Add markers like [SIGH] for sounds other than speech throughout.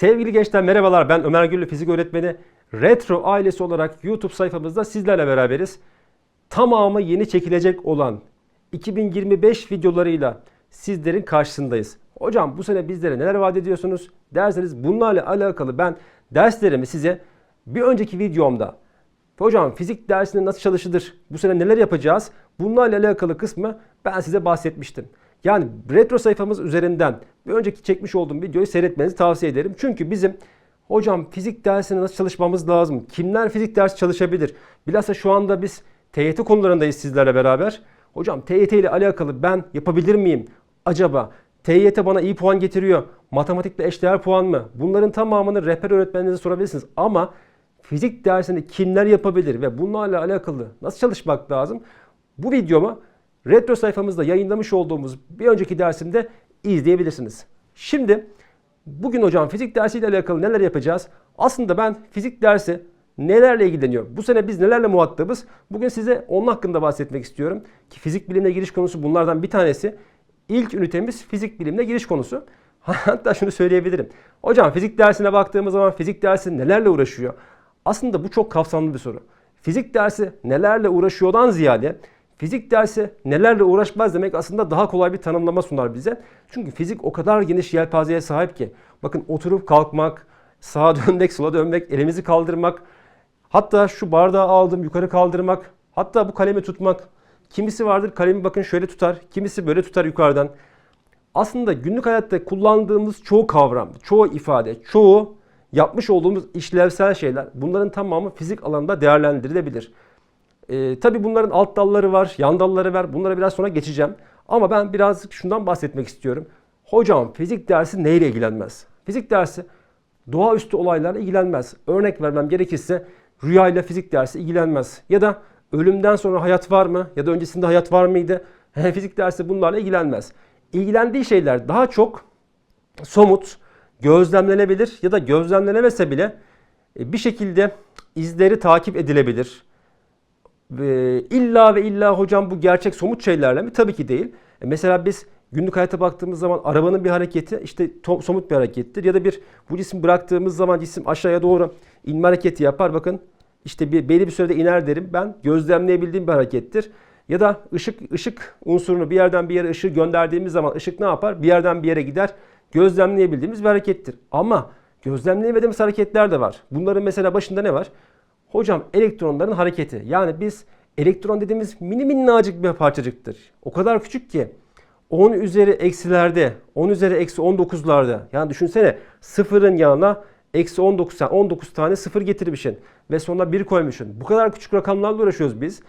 Sevgili gençler merhabalar ben Ömer Güllü fizik öğretmeni. Retro ailesi olarak YouTube sayfamızda sizlerle beraberiz. Tamamı yeni çekilecek olan 2025 videolarıyla sizlerin karşısındayız. Hocam bu sene bizlere neler vaat ediyorsunuz derseniz bunlarla alakalı ben derslerimi size bir önceki videomda Hocam fizik dersinde nasıl çalışılır? Bu sene neler yapacağız? Bunlarla alakalı kısmı ben size bahsetmiştim. Yani retro sayfamız üzerinden bir önceki çekmiş olduğum videoyu seyretmenizi tavsiye ederim. Çünkü bizim hocam fizik dersine nasıl çalışmamız lazım? Kimler fizik dersi çalışabilir? Bilhassa şu anda biz TYT konularındayız sizlerle beraber. Hocam TYT ile alakalı ben yapabilir miyim? Acaba TYT bana iyi puan getiriyor. Matematikle eşdeğer puan mı? Bunların tamamını rehber öğretmeninize sorabilirsiniz. Ama fizik dersini kimler yapabilir ve bunlarla alakalı nasıl çalışmak lazım? Bu videomu retro sayfamızda yayınlamış olduğumuz bir önceki dersimde izleyebilirsiniz. Şimdi bugün hocam fizik dersiyle alakalı neler yapacağız? Aslında ben fizik dersi nelerle ilgileniyor? Bu sene biz nelerle muhatabız? Bugün size onun hakkında bahsetmek istiyorum. Ki fizik bilimine giriş konusu bunlardan bir tanesi. İlk ünitemiz fizik bilimine giriş konusu. [LAUGHS] Hatta şunu söyleyebilirim. Hocam fizik dersine baktığımız zaman fizik dersi nelerle uğraşıyor? Aslında bu çok kapsamlı bir soru. Fizik dersi nelerle uğraşıyordan ziyade fizik dersi nelerle uğraşmaz demek aslında daha kolay bir tanımlama sunar bize. Çünkü fizik o kadar geniş yelpazeye sahip ki. Bakın oturup kalkmak, sağa dönmek, sola dönmek, elimizi kaldırmak, hatta şu bardağı aldım yukarı kaldırmak, hatta bu kalemi tutmak. Kimisi vardır kalemi bakın şöyle tutar, kimisi böyle tutar yukarıdan. Aslında günlük hayatta kullandığımız çoğu kavram, çoğu ifade, çoğu yapmış olduğumuz işlevsel şeyler bunların tamamı fizik alanında değerlendirilebilir. Ee, tabii bunların alt dalları var, yan dalları var. Bunlara biraz sonra geçeceğim. Ama ben birazcık şundan bahsetmek istiyorum. Hocam fizik dersi neyle ilgilenmez? Fizik dersi doğaüstü olaylarla ilgilenmez. Örnek vermem gerekirse rüyayla fizik dersi ilgilenmez. Ya da ölümden sonra hayat var mı? Ya da öncesinde hayat var mıydı? fizik dersi bunlarla ilgilenmez. İlgilendiği şeyler daha çok somut, gözlemlenebilir ya da gözlemlenemese bile e, bir şekilde izleri takip edilebilir. Ve illa ve illa hocam bu gerçek somut şeylerle mi? Tabii ki değil. E, mesela biz günlük hayata baktığımız zaman arabanın bir hareketi işte somut bir harekettir. Ya da bir bu cisim bıraktığımız zaman cisim aşağıya doğru inme hareketi yapar. Bakın işte bir belli bir sürede iner derim. Ben gözlemleyebildiğim bir harekettir. Ya da ışık ışık unsurunu bir yerden bir yere ışığı gönderdiğimiz zaman ışık ne yapar? Bir yerden bir yere gider gözlemleyebildiğimiz bir harekettir. Ama gözlemleyemediğimiz hareketler de var. Bunların mesela başında ne var? Hocam elektronların hareketi. Yani biz elektron dediğimiz mini minnacık bir parçacıktır. O kadar küçük ki 10 üzeri eksilerde, 10 üzeri eksi 19'larda. Yani düşünsene sıfırın yanına eksi 19, yani 19 tane sıfır getirmişsin ve sonra 1 koymuşsun. Bu kadar küçük rakamlarla uğraşıyoruz biz.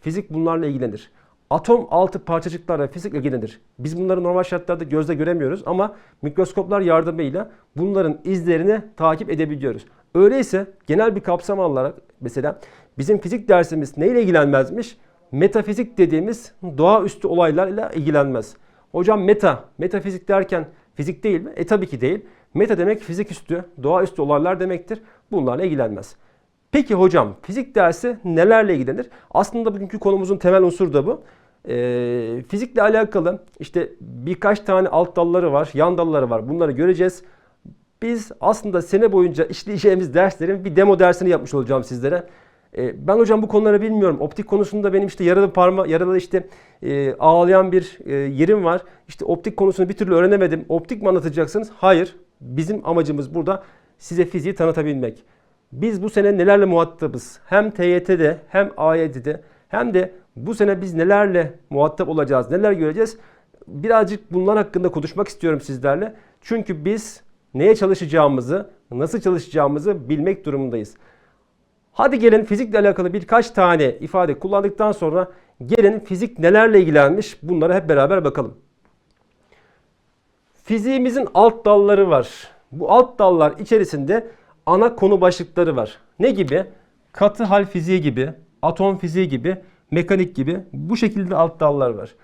Fizik bunlarla ilgilenir. Atom altı parçacıklarla fizik ilgilenir. Biz bunları normal şartlarda gözle göremiyoruz ama mikroskoplar yardımıyla bunların izlerini takip edebiliyoruz. Öyleyse genel bir kapsam alarak mesela bizim fizik dersimiz neyle ilgilenmezmiş? Metafizik dediğimiz doğaüstü olaylarla ilgilenmez. Hocam meta, metafizik derken fizik değil mi? E tabii ki değil. Meta demek fizik üstü, doğaüstü olaylar demektir. Bunlarla ilgilenmez. Peki hocam fizik dersi nelerle ilgilenir? Aslında bugünkü konumuzun temel unsuru da bu. Ee, fizikle alakalı işte birkaç tane alt dalları var, yan dalları var. Bunları göreceğiz. Biz aslında sene boyunca işleyeceğimiz derslerin bir demo dersini yapmış olacağım sizlere. Ee, ben hocam bu konuları bilmiyorum. Optik konusunda benim işte yaralı parma, yaralı işte e, ağlayan bir e, yerim var. İşte optik konusunu bir türlü öğrenemedim. Optik mi anlatacaksınız? Hayır. Bizim amacımız burada size fiziği tanıtabilmek. Biz bu sene nelerle muhatabız? Hem TYT'de hem AYT'de hem de bu sene biz nelerle muhatap olacağız, neler göreceğiz? Birazcık bunlar hakkında konuşmak istiyorum sizlerle. Çünkü biz neye çalışacağımızı, nasıl çalışacağımızı bilmek durumundayız. Hadi gelin fizikle alakalı birkaç tane ifade kullandıktan sonra gelin fizik nelerle ilgilenmiş bunlara hep beraber bakalım. Fiziğimizin alt dalları var. Bu alt dallar içerisinde ana konu başlıkları var. Ne gibi? Katı hal fiziği gibi, atom fiziği gibi, mekanik gibi bu şekilde alt dallar var.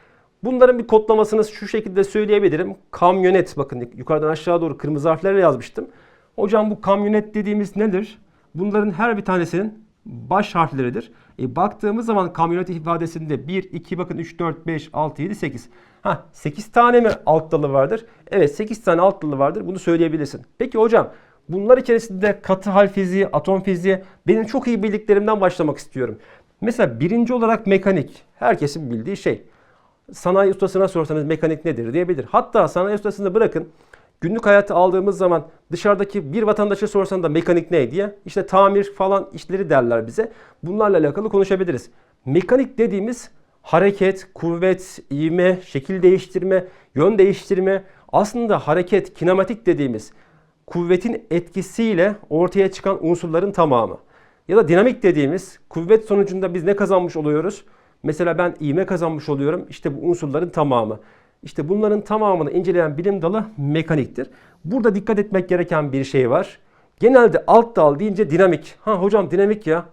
Bunların bir kodlamasını şu şekilde söyleyebilirim. Kamyonet bakın yukarıdan aşağı doğru kırmızı harflerle yazmıştım. Hocam bu kamyonet dediğimiz nedir? Bunların her bir tanesinin baş harfleridir. E, baktığımız zaman kamyonet ifadesinde 1, 2, bakın 3, 4, 5, 6, 7, 8. Ha 8 tane mi alt dalı vardır? Evet 8 tane alt dalı vardır. Bunu söyleyebilirsin. Peki hocam Bunlar içerisinde katı hal fiziği, atom fiziği benim çok iyi bildiklerimden başlamak istiyorum. Mesela birinci olarak mekanik. Herkesin bildiği şey. Sanayi ustasına sorsanız mekanik nedir diyebilir. Hatta sanayi ustasını bırakın. Günlük hayatı aldığımız zaman dışarıdaki bir vatandaşa sorsan da mekanik ne diye işte tamir falan işleri derler bize. Bunlarla alakalı konuşabiliriz. Mekanik dediğimiz hareket, kuvvet, ivme, şekil değiştirme, yön değiştirme aslında hareket, kinematik dediğimiz kuvvetin etkisiyle ortaya çıkan unsurların tamamı. Ya da dinamik dediğimiz kuvvet sonucunda biz ne kazanmış oluyoruz? Mesela ben ivme kazanmış oluyorum. İşte bu unsurların tamamı. İşte bunların tamamını inceleyen bilim dalı mekaniktir. Burada dikkat etmek gereken bir şey var. Genelde alt dal deyince dinamik. Ha hocam dinamik ya.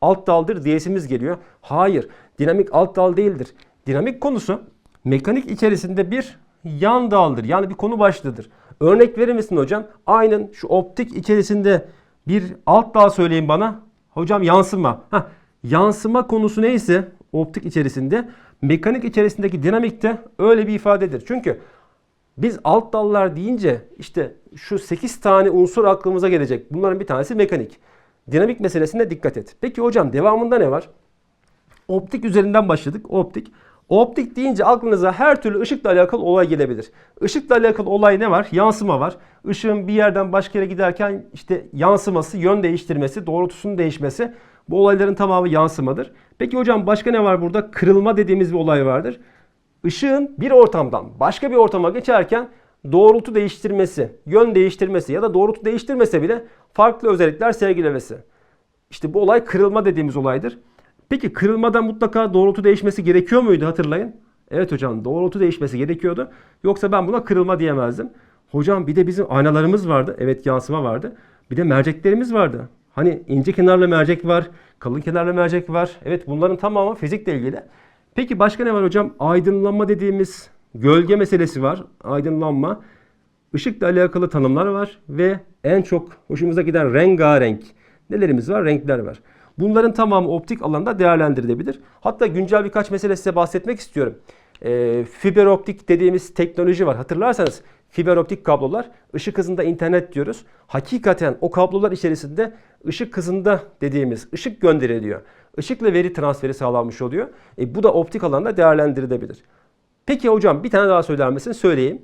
Alt daldır diyesimiz geliyor. Hayır. Dinamik alt dal değildir. Dinamik konusu mekanik içerisinde bir yan daldır. Yani bir konu başlığıdır. Örnek verir misin hocam? Aynen şu optik içerisinde bir alt dal söyleyin bana. Hocam yansıma. Heh, yansıma konusu neyse optik içerisinde mekanik içerisindeki dinamik de öyle bir ifadedir. Çünkü biz alt dallar deyince işte şu 8 tane unsur aklımıza gelecek. Bunların bir tanesi mekanik. Dinamik meselesine dikkat et. Peki hocam devamında ne var? Optik üzerinden başladık. Optik. Optik deyince aklınıza her türlü ışıkla alakalı olay gelebilir. Işıkla alakalı olay ne var? Yansıma var. Işığın bir yerden başka yere giderken işte yansıması, yön değiştirmesi, doğrultusunun değişmesi bu olayların tamamı yansımadır. Peki hocam başka ne var burada? Kırılma dediğimiz bir olay vardır. Işığın bir ortamdan başka bir ortama geçerken doğrultu değiştirmesi, yön değiştirmesi ya da doğrultu değiştirmese bile farklı özellikler sergilemesi. İşte bu olay kırılma dediğimiz olaydır. Peki kırılmadan mutlaka doğrultu değişmesi gerekiyor muydu hatırlayın? Evet hocam doğrultu değişmesi gerekiyordu. Yoksa ben buna kırılma diyemezdim. Hocam bir de bizim aynalarımız vardı. Evet yansıma vardı. Bir de merceklerimiz vardı. Hani ince kenarlı mercek var, kalın kenarlı mercek var. Evet bunların tamamı fizikle ilgili. Peki başka ne var hocam? Aydınlanma dediğimiz gölge meselesi var. Aydınlanma. Işıkla alakalı tanımlar var ve en çok hoşumuza giden rengarenk nelerimiz var? Renkler var. Bunların tamamı optik alanda değerlendirilebilir. Hatta güncel birkaç mesele size bahsetmek istiyorum. E, fiber optik dediğimiz teknoloji var. Hatırlarsanız fiber optik kablolar ışık hızında internet diyoruz. Hakikaten o kablolar içerisinde ışık hızında dediğimiz ışık gönderiliyor. Işıkla veri transferi sağlanmış oluyor. E, bu da optik alanda değerlendirilebilir. Peki hocam bir tane daha söyler misin? Söyleyeyim.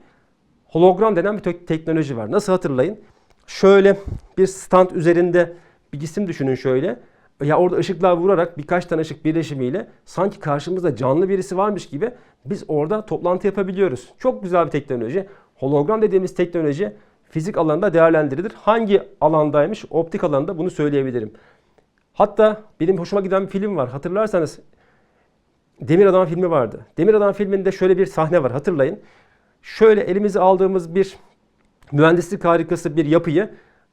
Hologram denen bir te- teknoloji var. Nasıl hatırlayın? Şöyle bir stand üzerinde bir cisim düşünün şöyle. Ya orada ışıklar vurarak birkaç tane ışık birleşimiyle sanki karşımızda canlı birisi varmış gibi biz orada toplantı yapabiliyoruz. Çok güzel bir teknoloji. Hologram dediğimiz teknoloji fizik alanında değerlendirilir. Hangi alandaymış? Optik alanda bunu söyleyebilirim. Hatta benim hoşuma giden bir film var. Hatırlarsanız Demir Adam filmi vardı. Demir Adam filminde şöyle bir sahne var hatırlayın. Şöyle elimize aldığımız bir mühendislik harikası bir yapıyı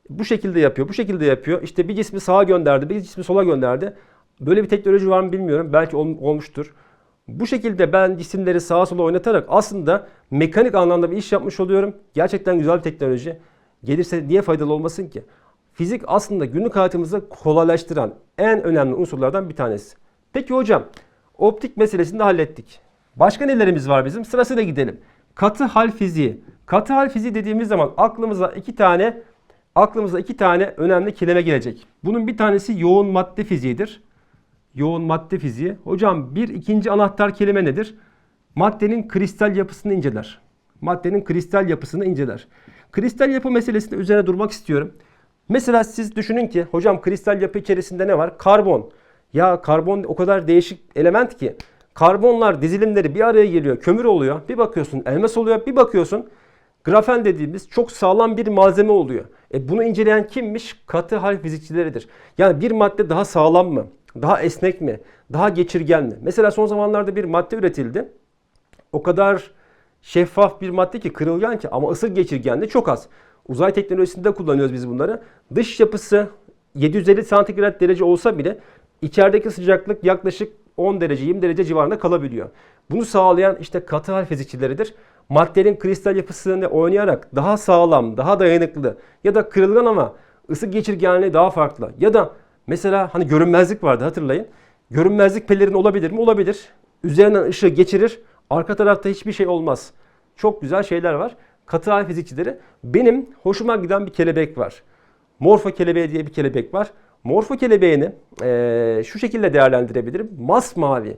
bu şekilde yapıyor, bu şekilde yapıyor. İşte bir cismi sağa gönderdi, bir cismi sola gönderdi. Böyle bir teknoloji var mı bilmiyorum. Belki ol, olmuştur. Bu şekilde ben cisimleri sağa sola oynatarak aslında mekanik anlamda bir iş yapmış oluyorum. Gerçekten güzel bir teknoloji. Gelirse niye faydalı olmasın ki? Fizik aslında günlük hayatımızı kolaylaştıran en önemli unsurlardan bir tanesi. Peki hocam, optik meselesini de hallettik. Başka nelerimiz var bizim? Sırasıyla gidelim. Katı hal fiziği. Katı hal fiziği dediğimiz zaman aklımıza iki tane aklımıza iki tane önemli kelime gelecek. Bunun bir tanesi yoğun madde fiziğidir. Yoğun madde fiziği. Hocam bir ikinci anahtar kelime nedir? Maddenin kristal yapısını inceler. Maddenin kristal yapısını inceler. Kristal yapı meselesinde üzerine durmak istiyorum. Mesela siz düşünün ki hocam kristal yapı içerisinde ne var? Karbon. Ya karbon o kadar değişik element ki. Karbonlar dizilimleri bir araya geliyor, kömür oluyor. Bir bakıyorsun elmas oluyor, bir bakıyorsun grafen dediğimiz çok sağlam bir malzeme oluyor. E bunu inceleyen kimmiş? Katı hal fizikçileridir. Yani bir madde daha sağlam mı? Daha esnek mi? Daha geçirgen mi? Mesela son zamanlarda bir madde üretildi. O kadar şeffaf bir madde ki kırılgan ki ama ısı geçirgenliği çok az. Uzay teknolojisinde kullanıyoruz biz bunları. Dış yapısı 750 santigrat derece olsa bile içerideki sıcaklık yaklaşık 10 derece 20 derece civarında kalabiliyor. Bunu sağlayan işte katı hal fizikçileridir. Maddenin kristal yapısını oynayarak daha sağlam, daha dayanıklı ya da kırılgan ama ısı geçirgenliği daha farklı. Ya da mesela hani görünmezlik vardı hatırlayın. Görünmezlik pelerin olabilir mi? Olabilir. Üzerinden ışığı geçirir. Arka tarafta hiçbir şey olmaz. Çok güzel şeyler var. Katı hal fizikçileri. Benim hoşuma giden bir kelebek var. Morfo kelebeği diye bir kelebek var. Morfo kelebeğini eee, şu şekilde değerlendirebilirim. Masmavi.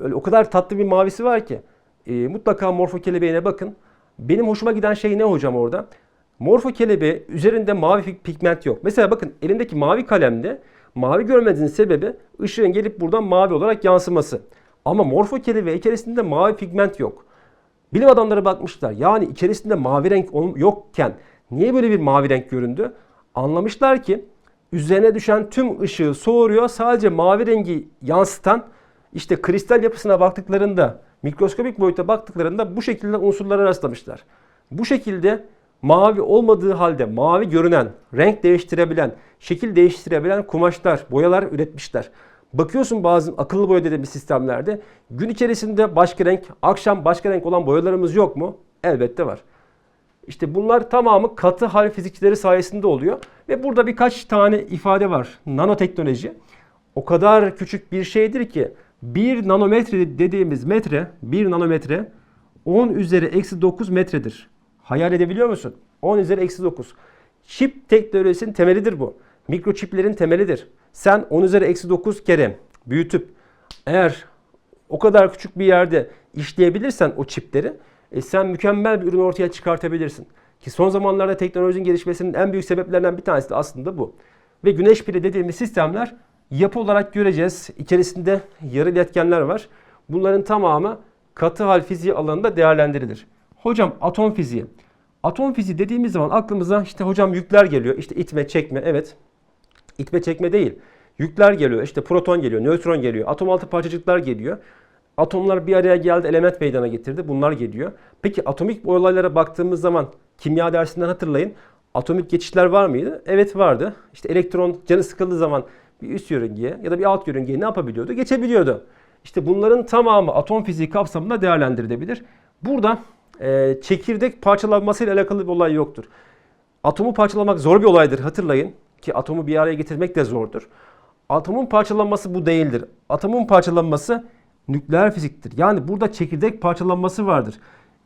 Böyle o kadar tatlı bir mavisi var ki. Eee, mutlaka morfo kelebeğine bakın. Benim hoşuma giden şey ne hocam orada? Morfo kelebeği üzerinde mavi pig- pigment yok. Mesela bakın elimdeki mavi kalemde mavi görmenizin sebebi ışığın gelip buradan mavi olarak yansıması. Ama morfo kelebeği içerisinde mavi pigment yok. Bilim adamları bakmışlar. Yani içerisinde mavi renk yokken niye böyle bir mavi renk göründü? Anlamışlar ki üzerine düşen tüm ışığı soğuruyor. Sadece mavi rengi yansıtan işte kristal yapısına baktıklarında, mikroskopik boyuta baktıklarında bu şekilde unsurlara rastlamışlar. Bu şekilde mavi olmadığı halde mavi görünen, renk değiştirebilen, şekil değiştirebilen kumaşlar, boyalar üretmişler. Bakıyorsun bazı akıllı boya dediğimiz sistemlerde gün içerisinde başka renk, akşam başka renk olan boyalarımız yok mu? Elbette var. İşte bunlar tamamı katı hal fizikçileri sayesinde oluyor. Ve burada birkaç tane ifade var. Nanoteknoloji o kadar küçük bir şeydir ki 1 nanometre dediğimiz metre 1 nanometre 10 üzeri eksi 9 metredir. Hayal edebiliyor musun? 10 üzeri eksi 9. Çip teknolojisinin temelidir bu. Mikroçiplerin temelidir. Sen 10 üzeri eksi 9 kere büyütüp eğer o kadar küçük bir yerde işleyebilirsen o çipleri e, sen mükemmel bir ürün ortaya çıkartabilirsin. Ki son zamanlarda teknolojinin gelişmesinin en büyük sebeplerinden bir tanesi de aslında bu. Ve güneş pili dediğimiz sistemler yapı olarak göreceğiz. İçerisinde yarı iletkenler var. Bunların tamamı katı hal fiziği alanında değerlendirilir. Hocam atom fiziği. Atom fiziği dediğimiz zaman aklımıza işte hocam yükler geliyor. İşte itme, çekme evet. İtme çekme değil. Yükler geliyor. İşte proton geliyor, nötron geliyor, atom altı parçacıklar geliyor. Atomlar bir araya geldi, element meydana getirdi. Bunlar geliyor. Peki atomik olaylara baktığımız zaman kimya dersinden hatırlayın. Atomik geçişler var mıydı? Evet vardı. İşte elektron canı sıkıldığı zaman bir üst yörüngeye ya da bir alt yörüngeye ne yapabiliyordu? Geçebiliyordu. İşte bunların tamamı atom fiziği kapsamında değerlendirilebilir. Burada e, çekirdek parçalanmasıyla alakalı bir olay yoktur. Atomu parçalamak zor bir olaydır hatırlayın ki atomu bir araya getirmek de zordur. Atomun parçalanması bu değildir. Atomun parçalanması nükleer fiziktir. Yani burada çekirdek parçalanması vardır.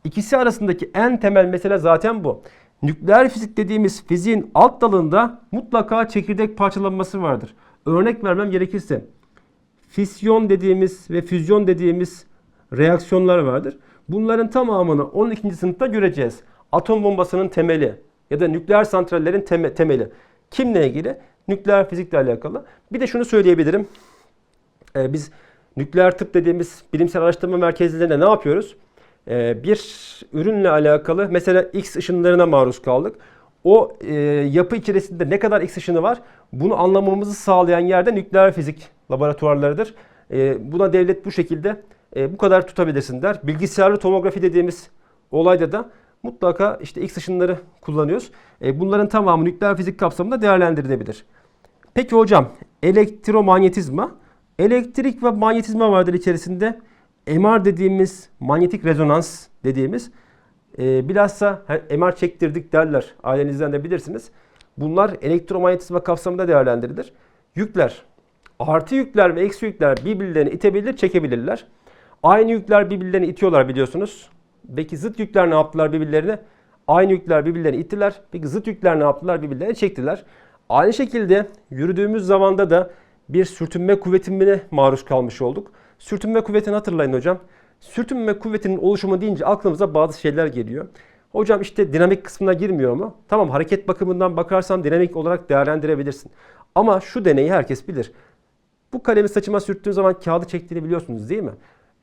İkisi arasındaki en temel mesele zaten bu. Nükleer fizik dediğimiz fiziğin alt dalında mutlaka çekirdek parçalanması vardır. Örnek vermem gerekirse fisyon dediğimiz ve füzyon dediğimiz reaksiyonlar vardır. Bunların tamamını 12. sınıfta göreceğiz. Atom bombasının temeli ya da nükleer santrallerin teme- temeli. Kimle ilgili? Nükleer fizikle alakalı. Bir de şunu söyleyebilirim. Ee, biz nükleer tıp dediğimiz bilimsel araştırma merkezlerinde ne yapıyoruz? Ee, bir ürünle alakalı mesela X ışınlarına maruz kaldık. O e, yapı içerisinde ne kadar X ışını var bunu anlamamızı sağlayan yerde nükleer fizik laboratuvarlarıdır. E, buna devlet bu şekilde e, bu kadar tutabilirsin der. Bilgisayarlı tomografi dediğimiz olayda da mutlaka işte X ışınları kullanıyoruz. E, bunların tamamı nükleer fizik kapsamında değerlendirilebilir. Peki hocam elektromanyetizma. Elektrik ve manyetizma vardır içerisinde. MR dediğimiz manyetik rezonans dediğimiz e, bilhassa MR çektirdik derler. Ailenizden de bilirsiniz. Bunlar elektromanyetizma kapsamında değerlendirilir. Yükler. Artı yükler ve eksi yükler birbirlerini itebilir, çekebilirler. Aynı yükler birbirlerini itiyorlar biliyorsunuz. Peki zıt yükler ne yaptılar birbirlerine? Aynı yükler birbirlerini ittiler. Peki zıt yükler ne yaptılar? Birbirlerini çektiler. Aynı şekilde yürüdüğümüz zamanda da bir sürtünme kuvvetine maruz kalmış olduk. Sürtünme kuvvetini hatırlayın hocam. Sürtünme kuvvetinin oluşumu deyince aklımıza bazı şeyler geliyor. Hocam işte dinamik kısmına girmiyor mu? Tamam hareket bakımından bakarsan dinamik olarak değerlendirebilirsin. Ama şu deneyi herkes bilir. Bu kalemi saçıma sürttüğün zaman kağıdı çektiğini biliyorsunuz değil mi?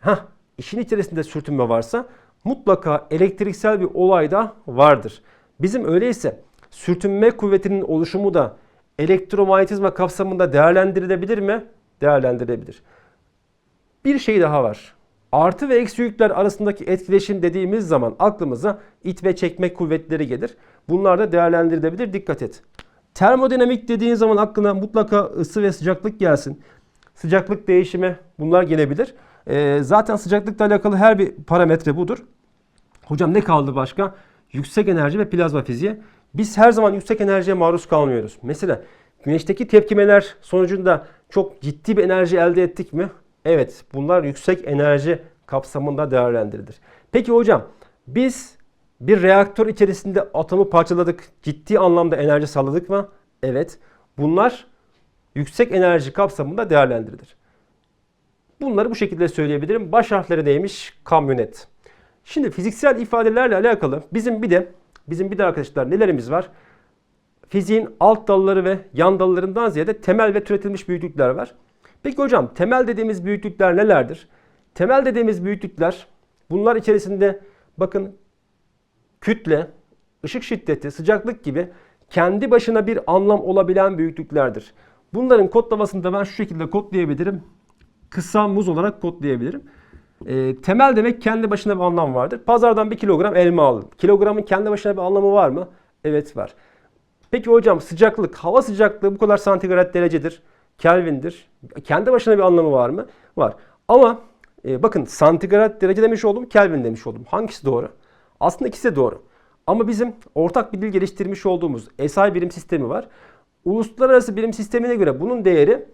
Hah, işin içerisinde sürtünme varsa mutlaka elektriksel bir olay da vardır. Bizim öyleyse sürtünme kuvvetinin oluşumu da elektromanyetizma kapsamında değerlendirilebilir mi? Değerlendirilebilir. Bir şey daha var. Artı ve eksi yükler arasındaki etkileşim dediğimiz zaman aklımıza it ve çekme kuvvetleri gelir. Bunlar da değerlendirilebilir. Dikkat et. Termodinamik dediğin zaman aklına mutlaka ısı ve sıcaklık gelsin. Sıcaklık değişimi bunlar gelebilir. Ee, zaten sıcaklıkla alakalı her bir parametre budur. Hocam ne kaldı başka? Yüksek enerji ve plazma fiziği. Biz her zaman yüksek enerjiye maruz kalmıyoruz. Mesela güneşteki tepkimeler sonucunda çok ciddi bir enerji elde ettik mi? Evet, bunlar yüksek enerji kapsamında değerlendirilir. Peki hocam, biz bir reaktör içerisinde atomu parçaladık, ciddi anlamda enerji sağladık mı? Evet. Bunlar yüksek enerji kapsamında değerlendirilir. Bunları bu şekilde söyleyebilirim. Baş harfleri neymiş? Kamyonet. Şimdi fiziksel ifadelerle alakalı bizim bir de bizim bir de arkadaşlar nelerimiz var? Fiziğin alt dalları ve yan dallarından ziyade temel ve türetilmiş büyüklükler var. Peki hocam temel dediğimiz büyüklükler nelerdir? Temel dediğimiz büyüklükler bunlar içerisinde bakın kütle, ışık şiddeti, sıcaklık gibi kendi başına bir anlam olabilen büyüklüklerdir. Bunların kodlamasını da ben şu şekilde kodlayabilirim. Kısa muz olarak kodlayabilirim. E, temel demek kendi başına bir anlam vardır. Pazardan bir kilogram elma alın. Kilogramın kendi başına bir anlamı var mı? Evet var. Peki hocam sıcaklık, hava sıcaklığı bu kadar santigrat derecedir. Kelvin'dir. Kendi başına bir anlamı var mı? Var. Ama e, bakın santigrat derece demiş oldum, Kelvin demiş oldum. Hangisi doğru? Aslında ikisi de doğru. Ama bizim ortak bir dil geliştirmiş olduğumuz SI birim sistemi var. Uluslararası birim sistemine göre bunun değeri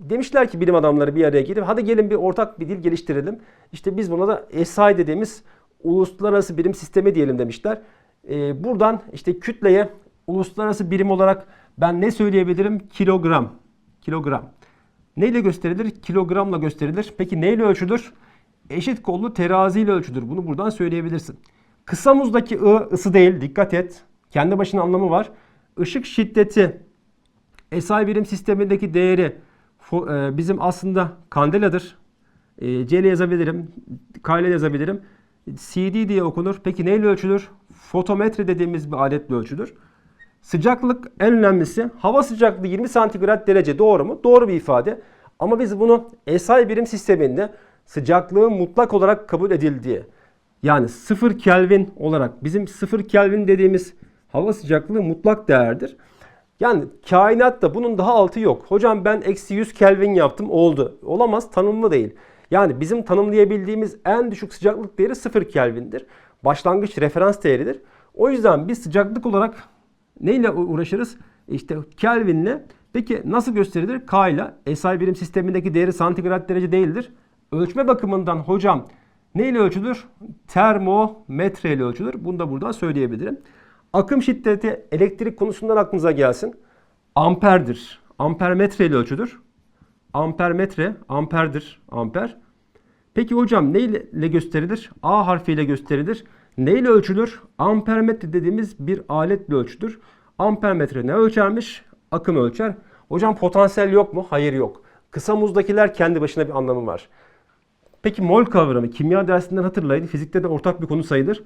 demişler ki bilim adamları bir araya gelip hadi gelin bir ortak bir dil geliştirelim. İşte biz buna da SI dediğimiz uluslararası birim sistemi diyelim demişler. Ee, buradan işte kütleye uluslararası birim olarak ben ne söyleyebilirim? Kilogram. Kilogram. Neyle gösterilir? Kilogramla gösterilir. Peki neyle ölçülür? Eşit kollu teraziyle ölçülür. Bunu buradan söyleyebilirsin. Kısa muzdaki ı ısı değil. Dikkat et. Kendi başına anlamı var. Işık şiddeti SI birim sistemindeki değeri e, bizim aslında kandeladır. E, C ile yazabilirim. K ile yazabilirim. CD diye okunur. Peki neyle ölçülür? Fotometre dediğimiz bir aletle ölçülür. Sıcaklık en önemlisi. Hava sıcaklığı 20 santigrat derece doğru mu? Doğru bir ifade. Ama biz bunu SI birim sisteminde sıcaklığın mutlak olarak kabul edildiği yani 0 Kelvin olarak bizim 0 Kelvin dediğimiz hava sıcaklığı mutlak değerdir. Yani kainatta bunun daha altı yok. Hocam ben eksi 100 Kelvin yaptım oldu. Olamaz tanımlı değil. Yani bizim tanımlayabildiğimiz en düşük sıcaklık değeri 0 Kelvin'dir. Başlangıç referans değeridir. O yüzden biz sıcaklık olarak neyle uğraşırız? İşte Kelvin'le. Peki nasıl gösterilir? K ile. SI birim sistemindeki değeri santigrat derece değildir. Ölçme bakımından hocam neyle ölçülür? Termometre ile ölçülür. Bunu da buradan söyleyebilirim. Akım şiddeti elektrik konusundan aklınıza gelsin. Amperdir. Ampermetre ile ölçülür. Ampermetre, amperdir, amper. Peki hocam neyle gösterilir? A harfiyle gösterilir. Neyle ölçülür? Ampermetre dediğimiz bir aletle ölçülür. Ampermetre ne ölçermiş? Akım ölçer. Hocam potansiyel yok mu? Hayır yok. Kısa muzdakiler kendi başına bir anlamı var. Peki mol kavramı kimya dersinden hatırlayın. Fizikte de ortak bir konu sayılır.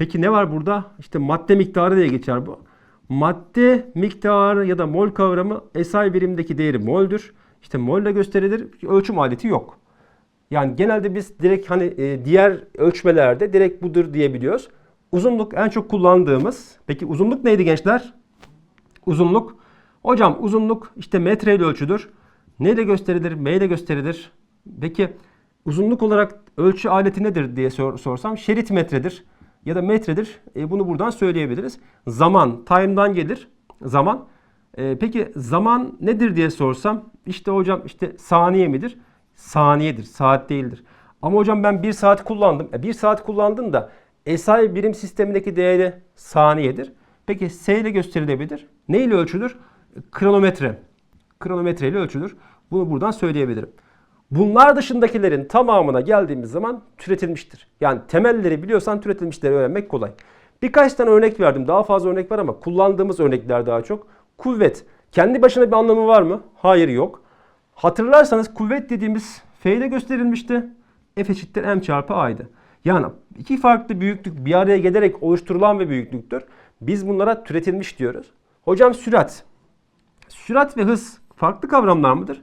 Peki ne var burada? İşte madde miktarı diye geçer bu. Madde miktarı ya da mol kavramı SI birimdeki değeri moldür. İşte mol ile gösterilir. Ölçüm aleti yok. Yani genelde biz direkt hani e, diğer ölçmelerde direkt budur diyebiliyoruz. Uzunluk en çok kullandığımız. Peki uzunluk neydi gençler? Uzunluk. Hocam uzunluk işte metre ile ölçülür. Neyle gösterilir? M ile gösterilir. Peki uzunluk olarak ölçü aleti nedir diye sor, sorsam şerit metredir ya da metredir. E, bunu buradan söyleyebiliriz. Zaman, time'dan gelir. Zaman. E, peki zaman nedir diye sorsam işte hocam işte saniye midir? Saniyedir, saat değildir. Ama hocam ben bir saat kullandım. E, bir saat kullandın da SI birim sistemindeki değeri saniyedir. Peki S ile gösterilebilir. Ne ile ölçülür? Kronometre. Kronometre ile ölçülür. Bunu buradan söyleyebilirim. Bunlar dışındakilerin tamamına geldiğimiz zaman türetilmiştir. Yani temelleri biliyorsan türetilmişleri öğrenmek kolay. Birkaç tane örnek verdim. Daha fazla örnek var ama kullandığımız örnekler daha çok. Kuvvet. Kendi başına bir anlamı var mı? Hayır yok. Hatırlarsanız kuvvet dediğimiz F ile gösterilmişti. F eşittir M çarpı A'ydı. Yani iki farklı büyüklük bir araya gelerek oluşturulan bir büyüklüktür. Biz bunlara türetilmiş diyoruz. Hocam sürat. Sürat ve hız farklı kavramlar mıdır?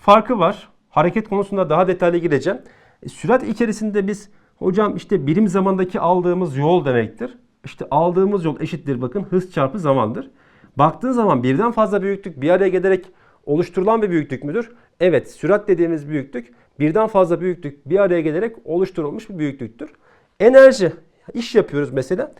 Farkı var. Hareket konusunda daha detaylı gireceğim. E, sürat içerisinde biz hocam işte birim zamandaki aldığımız yol demektir. İşte aldığımız yol eşittir bakın hız çarpı zamandır. Baktığın zaman birden fazla büyüklük bir araya gelerek oluşturulan bir büyüklük müdür? Evet, sürat dediğimiz büyüklük birden fazla büyüklük bir araya gelerek oluşturulmuş bir büyüklüktür. Enerji, iş yapıyoruz mesela.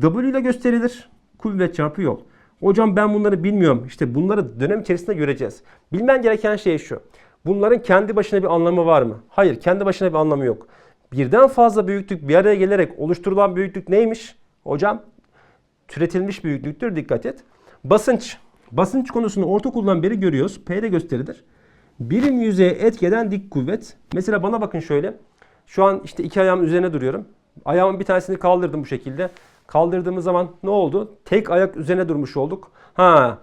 W ile gösterilir. Kuvvet çarpı yol. Hocam ben bunları bilmiyorum. İşte bunları dönem içerisinde göreceğiz. Bilmen gereken şey şu. Bunların kendi başına bir anlamı var mı? Hayır, kendi başına bir anlamı yok. Birden fazla büyüklük bir araya gelerek oluşturulan büyüklük neymiş? Hocam türetilmiş büyüklüktür dikkat et. Basınç. Basınç konusunu ortaokuldan beri görüyoruz. P'de gösterilir. Birim yüzeye etkeden dik kuvvet. Mesela bana bakın şöyle. Şu an işte iki ayağımın üzerine duruyorum. Ayağımın bir tanesini kaldırdım bu şekilde. Kaldırdığımız zaman ne oldu? Tek ayak üzerine durmuş olduk. Ha,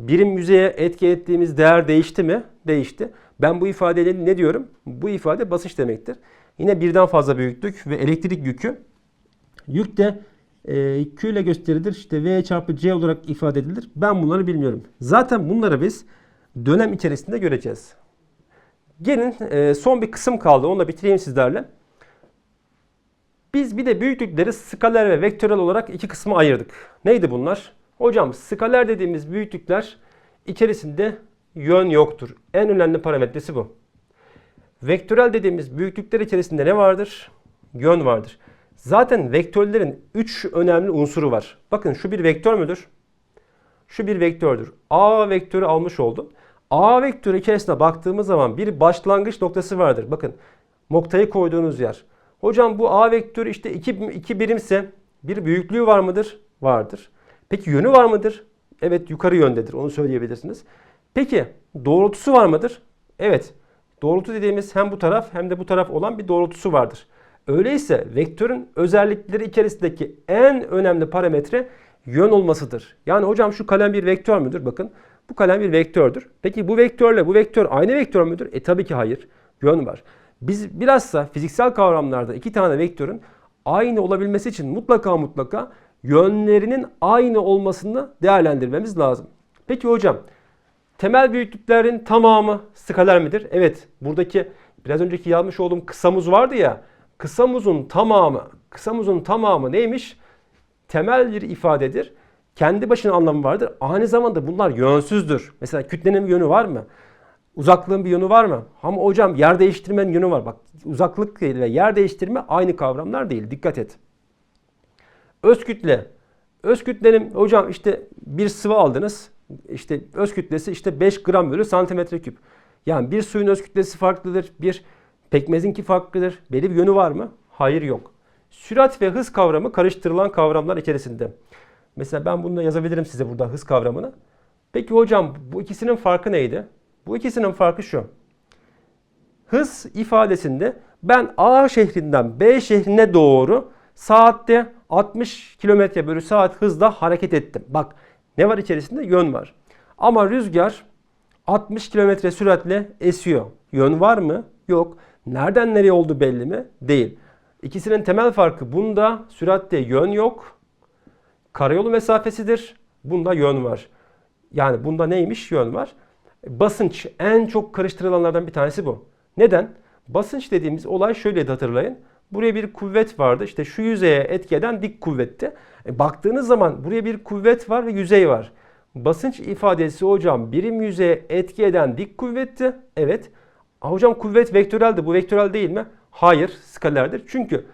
birim yüzeye etki ettiğimiz değer değişti mi? Değişti. Ben bu ifadeyle ne diyorum? Bu ifade basınç demektir. Yine birden fazla büyüklük ve elektrik yükü. Yük de e, Q ile gösterilir. İşte V çarpı C olarak ifade edilir. Ben bunları bilmiyorum. Zaten bunları biz dönem içerisinde göreceğiz. Gelin e, son bir kısım kaldı. Onu da bitireyim sizlerle. Biz bir de büyüklükleri skaler ve vektörel olarak iki kısma ayırdık. Neydi bunlar? Hocam skaler dediğimiz büyüklükler içerisinde yön yoktur. En önemli parametresi bu. Vektörel dediğimiz büyüklükler içerisinde ne vardır? Yön vardır. Zaten vektörlerin 3 önemli unsuru var. Bakın şu bir vektör müdür? Şu bir vektördür. A vektörü almış oldum. A vektörü içerisine baktığımız zaman bir başlangıç noktası vardır. Bakın noktayı koyduğunuz yer. Hocam bu A vektörü işte 2 2 birimse bir büyüklüğü var mıdır? Vardır. Peki yönü var mıdır? Evet yukarı yöndedir. Onu söyleyebilirsiniz. Peki doğrultusu var mıdır? Evet. Doğrultu dediğimiz hem bu taraf hem de bu taraf olan bir doğrultusu vardır. Öyleyse vektörün özellikleri içerisindeki en önemli parametre yön olmasıdır. Yani hocam şu kalem bir vektör müdür? Bakın bu kalem bir vektördür. Peki bu vektörle bu vektör aynı vektör müdür? E tabii ki hayır. Yön var. Biz bilhassa fiziksel kavramlarda iki tane vektörün aynı olabilmesi için mutlaka mutlaka yönlerinin aynı olmasını değerlendirmemiz lazım. Peki hocam temel büyüklüklerin tamamı skaler midir? Evet. Buradaki biraz önceki yazmış olduğum kısa muz vardı ya. Kısa muzun tamamı, kısa muzun tamamı neymiş? Temel bir ifadedir. Kendi başına anlamı vardır. Aynı zamanda bunlar yönsüzdür. Mesela kütlenin bir yönü var mı? Uzaklığın bir yönü var mı? Ama hocam yer değiştirmenin yönü var. Bak uzaklık ve yer değiştirme aynı kavramlar değil. Dikkat et. Öz kütle. Öz kütlenin hocam işte bir sıvı aldınız. İşte öz kütlesi işte 5 gram bölü santimetre küp. Yani bir suyun öz kütlesi farklıdır. Bir pekmezinki farklıdır. Belli bir yönü var mı? Hayır yok. Sürat ve hız kavramı karıştırılan kavramlar içerisinde. Mesela ben bunu da yazabilirim size burada hız kavramını. Peki hocam bu ikisinin farkı neydi? Bu ikisinin farkı şu. Hız ifadesinde ben A şehrinden B şehrine doğru saatte 60 km bölü saat hızla hareket ettim. Bak ne var içerisinde? Yön var. Ama rüzgar 60 km süratle esiyor. Yön var mı? Yok. Nereden nereye oldu belli mi? Değil. İkisinin temel farkı bunda süratte yön yok. Karayolu mesafesidir. Bunda yön var. Yani bunda neymiş? Yön var. Basınç en çok karıştırılanlardan bir tanesi bu. Neden? Basınç dediğimiz olay şöyle hatırlayın. Buraya bir kuvvet vardı. İşte şu yüzeye etki eden dik kuvvetti. E, baktığınız zaman buraya bir kuvvet var ve yüzey var. Basınç ifadesi hocam birim yüzeye etki eden dik kuvvetti. Evet. A, hocam kuvvet vektöreldi. Bu vektörel değil mi? Hayır. Skalerdir. Çünkü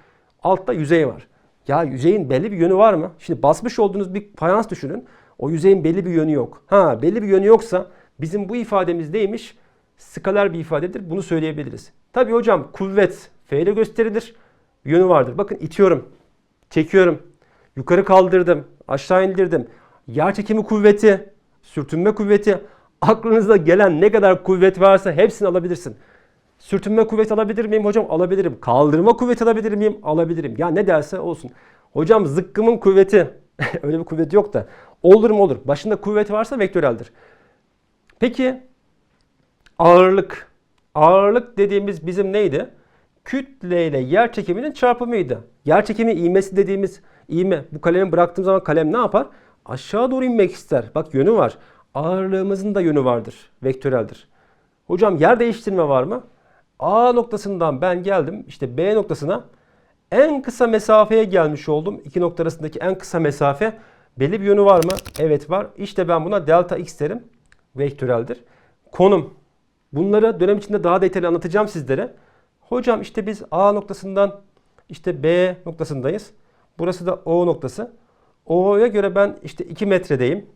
altta yüzey var. Ya yüzeyin belli bir yönü var mı? Şimdi basmış olduğunuz bir fayans düşünün. O yüzeyin belli bir yönü yok. Ha belli bir yönü yoksa bizim bu ifademiz neymiş? Skaler bir ifadedir. Bunu söyleyebiliriz. Tabii hocam kuvvet F ile gösterilir. Yönü vardır. Bakın itiyorum. Çekiyorum. Yukarı kaldırdım. Aşağı indirdim. Yer çekimi kuvveti, sürtünme kuvveti, aklınıza gelen ne kadar kuvvet varsa hepsini alabilirsin. Sürtünme kuvveti alabilir miyim hocam? Alabilirim. Kaldırma kuvveti alabilir miyim? Alabilirim. Ya ne derse olsun. Hocam zıkkımın kuvveti. [LAUGHS] Öyle bir kuvvet yok da. Olur mu olur. Başında kuvvet varsa vektöreldir. Peki ağırlık. Ağırlık dediğimiz bizim neydi? Kütle ile yer çekiminin çarpımıydı. Yer çekimi ivmesi dediğimiz ivme. Bu kalemi bıraktığım zaman kalem ne yapar? Aşağı doğru inmek ister. Bak yönü var. Ağırlığımızın da yönü vardır. Vektöreldir. Hocam yer değiştirme var mı? A noktasından ben geldim işte B noktasına en kısa mesafeye gelmiş oldum. İki nokta arasındaki en kısa mesafe belli bir yönü var mı? Evet var. İşte ben buna delta x derim. Vektöreldir. Konum. Bunları dönem içinde daha detaylı anlatacağım sizlere. Hocam işte biz A noktasından işte B noktasındayız. Burası da O noktası. O'ya göre ben işte 2 metredeyim.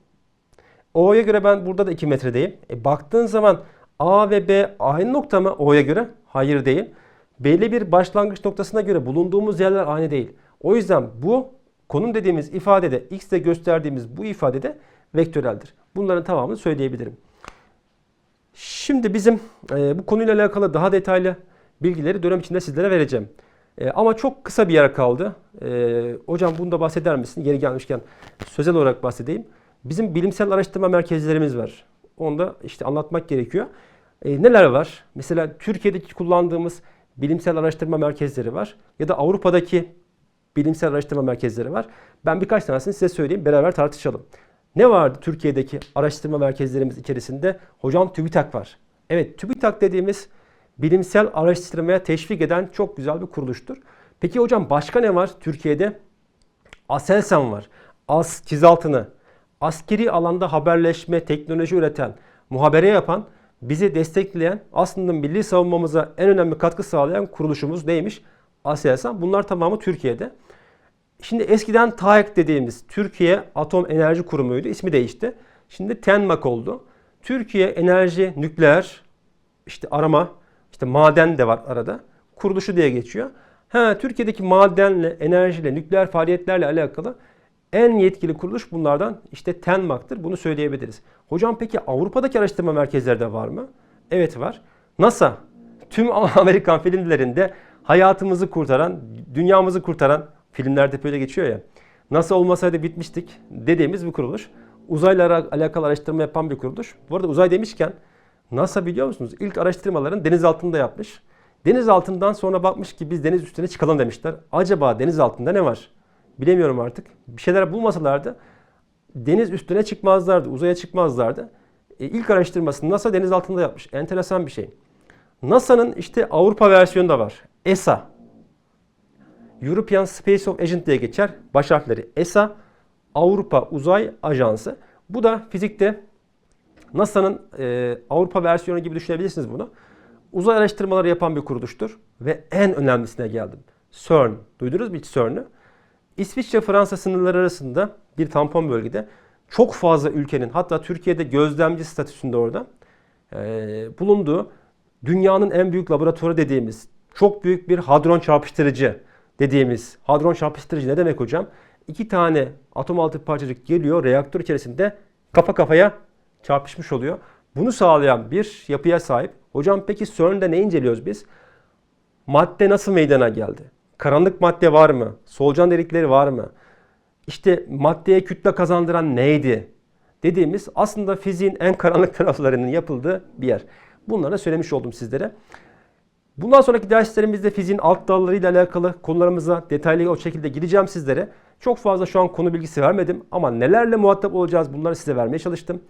O'ya göre ben burada da 2 metredeyim. E baktığın zaman A ve B aynı nokta mı O'ya göre? Hayır değil. Belli bir başlangıç noktasına göre bulunduğumuz yerler aynı değil. O yüzden bu konum dediğimiz ifadede X'te gösterdiğimiz bu ifadede vektöreldir. Bunların tamamını söyleyebilirim. Şimdi bizim e, bu konuyla alakalı daha detaylı bilgileri dönem içinde sizlere vereceğim. E, ama çok kısa bir yer kaldı. E, hocam bunu da bahseder misin? Yeri gelmişken sözel olarak bahsedeyim. Bizim bilimsel araştırma merkezlerimiz var. Onu da işte anlatmak gerekiyor. E, neler var? Mesela Türkiye'deki kullandığımız bilimsel araştırma merkezleri var. Ya da Avrupa'daki bilimsel araştırma merkezleri var. Ben birkaç tanesini size söyleyeyim. Beraber tartışalım. Ne vardı Türkiye'deki araştırma merkezlerimiz içerisinde? Hocam TÜBİTAK var. Evet TÜBİTAK dediğimiz bilimsel araştırmaya teşvik eden çok güzel bir kuruluştur. Peki hocam başka ne var Türkiye'de? Aselsan var. As çizaltını. Askeri alanda haberleşme, teknoloji üreten, muhabere yapan, bizi destekleyen, aslında milli savunmamıza en önemli katkı sağlayan kuruluşumuz neymiş? Aselsan. Bunlar tamamı Türkiye'de. Şimdi eskiden TAEK dediğimiz Türkiye Atom Enerji Kurumu'ydu. İsmi değişti. Şimdi TENMAK oldu. Türkiye Enerji Nükleer işte arama, işte maden de var arada. Kuruluşu diye geçiyor. Ha, Türkiye'deki madenle, enerjiyle, nükleer faaliyetlerle alakalı en yetkili kuruluş bunlardan işte TENMAK'tır. Bunu söyleyebiliriz. Hocam peki Avrupa'daki araştırma merkezleri de var mı? Evet var. NASA tüm [LAUGHS] Amerikan filmlerinde hayatımızı kurtaran, dünyamızı kurtaran filmlerde böyle geçiyor ya. NASA olmasaydı bitmiştik dediğimiz bir kuruluş. Uzayla alakalı araştırma yapan bir kuruluş. Bu arada uzay demişken NASA biliyor musunuz? İlk araştırmaların deniz altında yapmış. Deniz altından sonra bakmış ki biz deniz üstüne çıkalım demişler. Acaba deniz altında ne var? Bilemiyorum artık. Bir şeyler bulmasalardı deniz üstüne çıkmazlardı, uzaya çıkmazlardı. E, ilk araştırmasını NASA deniz altında yapmış. Enteresan bir şey. NASA'nın işte Avrupa versiyonu da var. ESA. European Space of Agent diye geçer. Baş harfleri ESA. Avrupa Uzay Ajansı. Bu da fizikte NASA'nın e, Avrupa versiyonu gibi düşünebilirsiniz bunu. Uzay araştırmaları yapan bir kuruluştur. Ve en önemlisine geldim. CERN. Duydunuz mu hiç CERN'ü? İsviçre-Fransa sınırları arasında bir tampon bölgede çok fazla ülkenin hatta Türkiye'de gözlemci statüsünde orada e, bulunduğu dünyanın en büyük laboratuvarı dediğimiz çok büyük bir hadron çarpıştırıcı dediğimiz hadron çarpıştırıcı ne demek hocam? İki tane atom altı parçacık geliyor reaktör içerisinde kafa kafaya çarpışmış oluyor. Bunu sağlayan bir yapıya sahip. Hocam peki CERN'de ne inceliyoruz biz? Madde nasıl meydana geldi? Karanlık madde var mı? Solucan delikleri var mı? İşte maddeye kütle kazandıran neydi? Dediğimiz aslında fiziğin en karanlık [LAUGHS] taraflarının yapıldığı bir yer. Bunları da söylemiş oldum sizlere. Bundan sonraki derslerimizde fiziğin alt dallarıyla alakalı konularımıza detaylı o şekilde gireceğim sizlere. Çok fazla şu an konu bilgisi vermedim ama nelerle muhatap olacağız bunları size vermeye çalıştım.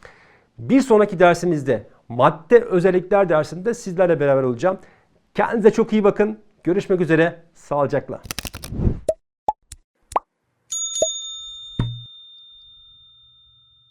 Bir sonraki dersimizde madde özellikler dersinde sizlerle beraber olacağım. Kendinize çok iyi bakın. Görüşmek üzere. Sağlıcakla.